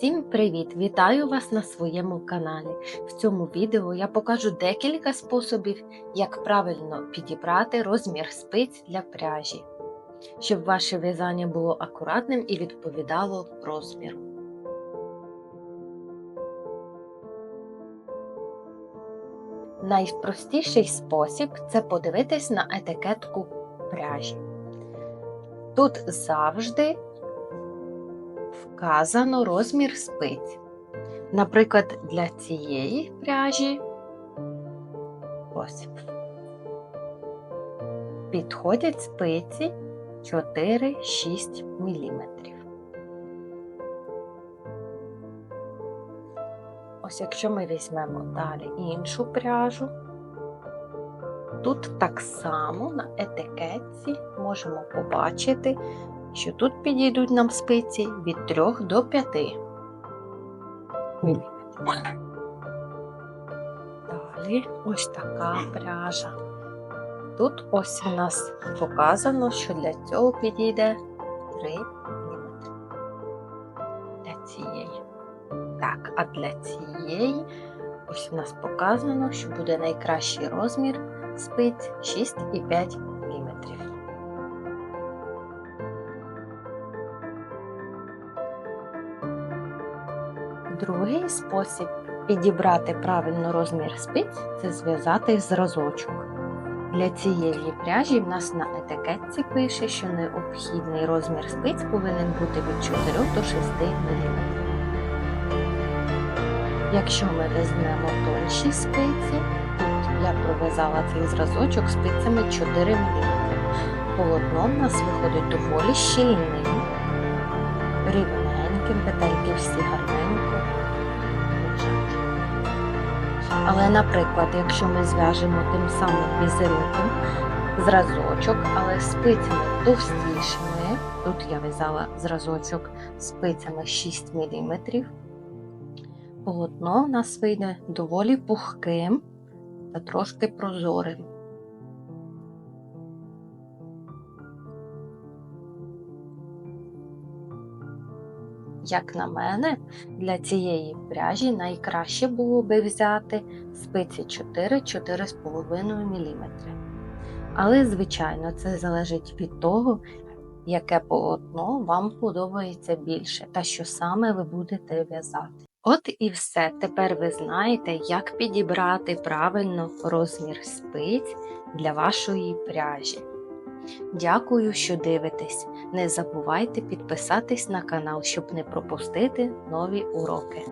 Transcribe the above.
Всім привіт! Вітаю вас на своєму каналі. В цьому відео я покажу декілька способів, як правильно підібрати розмір спиць для пряжі, щоб ваше в'язання було акуратним і відповідало розміру. Найпростіший спосіб це подивитись на етикетку пряжі. Тут завжди вказано розмір спиць. Наприклад, для цієї пряжі ось підходять спиці 4-6 мм. Ось якщо ми візьмемо далі іншу пряжу, тут так само на етикетці можемо побачити, що тут підійдуть нам спиці від 3 до 5 мм. Далі ось така пряжа. Тут ось у нас показано, що для цього підійде 3 мм. Для цієї. Так, а для цієї ось у нас показано, що буде найкращий розмір спиць 6,5 мм. Другий спосіб підібрати правильно розмір спиць це зв'язати зразочок. Для цієї пряжі в нас на етикетці пише, що необхідний розмір спиць повинен бути від 4 до 6 мм. Якщо ми візьмемо тонші спиці, тут я пров'язала цей зразочок спицями 4 мм. Полотно в нас виходить доволі щільним, рівненьким, петельки всі гарненько Але, наприклад, якщо ми зв'яжемо тим самим візерунком зразочок, але спицями товстішими, тут я в'язала зразочок спицями 6 мм, полотно в нас вийде доволі пухким та трошки прозорим. Як на мене, для цієї пряжі найкраще було би взяти спиці 4-4,5 мм. Але, звичайно, це залежить від того, яке полотно вам подобається більше та що саме ви будете в'язати. От і все. Тепер ви знаєте, як підібрати правильно розмір спиць для вашої пряжі. Дякую, що дивитесь. Не забувайте підписатись на канал, щоб не пропустити нові уроки.